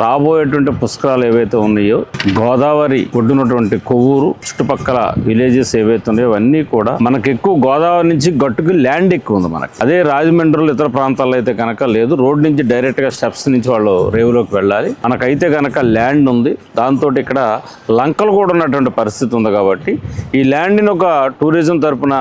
రాబోయేటువంటి పుష్కరాలు ఏవైతే ఉన్నాయో గోదావరి ఒడ్డునటువంటి కొవ్వూరు చుట్టుపక్కల విలేజెస్ ఏవైతే ఉన్నాయో అవన్నీ కూడా మనకి ఎక్కువ గోదావరి నుంచి గట్టుకి ల్యాండ్ ఎక్కువ ఉంది మనకి. అదే రాజమండ్రిలో ఇతర ప్రాంతాల్లో అయితే కనుక లేదు రోడ్ నుంచి డైరెక్ట్గా స్టెప్స్ నుంచి వాళ్ళు రేవులోకి వెళ్ళాలి. మనకైతే కనుక ల్యాండ్ ఉంది. దాంతో ఇక్కడ లంకలు కూడా ఉన్నటువంటి పరిస్థితి ఉంది కాబట్టి ఈ ల్యాండ్ని ఒక టూరిజం తరపున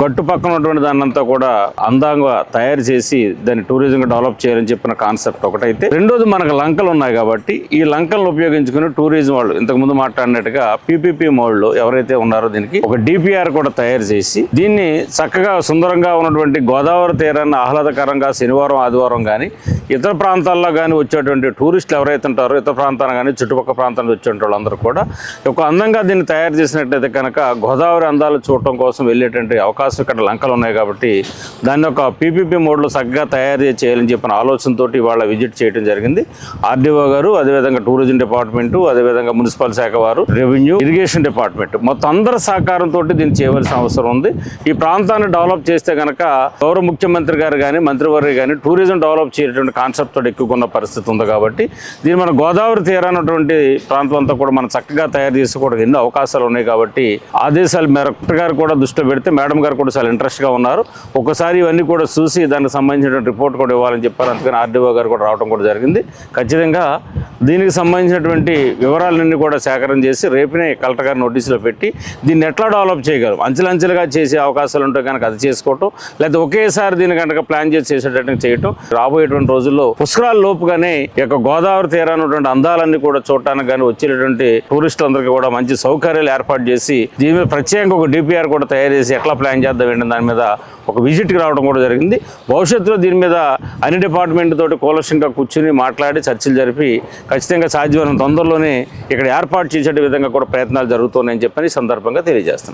గట్టు పక్కన ఉన్నటువంటి దాన్నంతా కూడా అందంగా తయారు చేసి దాన్ని టూరిజంగా డెవలప్ చేయాలని చెప్పిన కాన్సెప్ట్ ఒకటైతే. రెండోది మనకు లంకలు ఉన్నాయి కాబట్టి ఈ లంకలను ఉపయోగించుకుని టూరిజం వాళ్ళు ఇంతకు ముందు మాట్లాడినట్టుగా పీపీపీ మోడ్లో ఎవరైతే ఉన్నారో దీనికి ఒక డిపిఆర్ కూడా తయారు చేసి దీన్ని చక్కగా సుందరంగా ఉన్నటువంటి గోదావరి తీరాన్ని ఆహ్లాదకరంగా శనివారం ఆదివారం కానీ ఇతర ప్రాంతాల్లో కానీ వచ్చేటువంటి టూరిస్టులు ఎవరైతే ఉంటారో ఇతర ప్రాంతాలు కానీ చుట్టుపక్కల ప్రాంతానికి వచ్చేటువంటి వచ్చే వాళ్ళందరూ కూడా ఒక అందంగా దీన్ని తయారు చేసినట్టయితే కనుక గోదావరి అందాలు చూడటం కోసం వెళ్ళేటువంటి అవకాశం ఇక్కడ లంకలు ఉన్నాయి కాబట్టి దాన్ని ఒక పీపీపీ మోడ్లో చక్కగా తయారు చేయాలని చెప్పిన ఆలోచనతో వాళ్ళ విజిట్ చేయడం జరిగింది. ఆర్డీఓ గారు అదేవిధంగా టూరిజం డిపార్ట్మెంటు అదేవిధంగా మున్సిపల్ శాఖ వారు రెవెన్యూ ఇరిగేషన్ డిపార్ట్మెంట్ మొత్తం అందరి సహకారంతో దీన్ని చేయవలసిన అవసరం ఉంది. ఈ ప్రాంతాన్ని డెవలప్ చేస్తే కనుక గౌరవ ముఖ్యమంత్రి గారు కానీ మంత్రివర్గ కానీ టూరిజం డెవలప్ చేయటువంటి కాన్సెప్ట్ తోటి ఎక్కువ పరిస్థితి ఉంది కాబట్టి దీన్ని మన గోదావరి తీరానటువంటి ప్రాంతం అంతా కూడా మనం చక్కగా తయారు చేసుకోవడానికి ఎన్నో అవకాశాలు ఉన్నాయి కాబట్టి ఆదేశాలు మేరకు గారు కూడా దృష్టిలో పెడితే మేడం గారు కూడా చాలా ఇంట్రెస్ట్గా ఉన్నారు. ఒకసారి ఇవన్నీ కూడా చూసి దానికి సంబంధించిన రిపోర్ట్ కూడా ఇవ్వాలని చెప్పారు. అందుకని ఆర్డీఓ గారు కూడా రావడం కూడా జరిగింది. ఖచ్చితంగా దీనికి సంబంధించినటువంటి వివరాలన్నీ కూడా సేకరణ చేసి రేపునే కలెక్టర్ గారు నోటీసులో పెట్టి దీన్ని ఎట్లా డెవలప్ చేయగలరు అంచెలంచెలుగా చేసే అవకాశాలు ఉంటే కనుక అది చేసుకోవటం లేదా ఒకేసారి దీని కనుక ప్లాన్ చేసి చేసేటట్టు చేయటం రాబోయేటువంటి రోజుల్లో పుష్కరాల లోపుగానే ఈ యొక్క గోదావరి తీరానటువంటి అందాలన్నీ కూడా చూడటానికి కానీ వచ్చేటటువంటి టూరిస్టులందరికీ కూడా మంచి సౌకర్యాలు ఏర్పాటు చేసి దీని మీద ప్రత్యేకంగా ఒక డిపిఆర్ కూడా తయారు చేసి ఎట్లా ప్లాన్ చేద్దాం ఏంటి దాని మీద ఒక విజిట్కి రావడం కూడా జరిగింది. భవిష్యత్తులో దీని మీద అన్ని డిపార్ట్మెంట్ తోటి కూలక్షంగా కూర్చుని మాట్లాడి చర్చలు జరిపి ఖచ్చితంగా సాధ్యమైన తొందరలోనే ఇక్కడ ఏర్పాటు చేసే విధంగా కూడా ప్రయత్నాలు జరుగుతున్నాయని చెప్పని సందర్భంగా తెలియజేస్తున్నాను.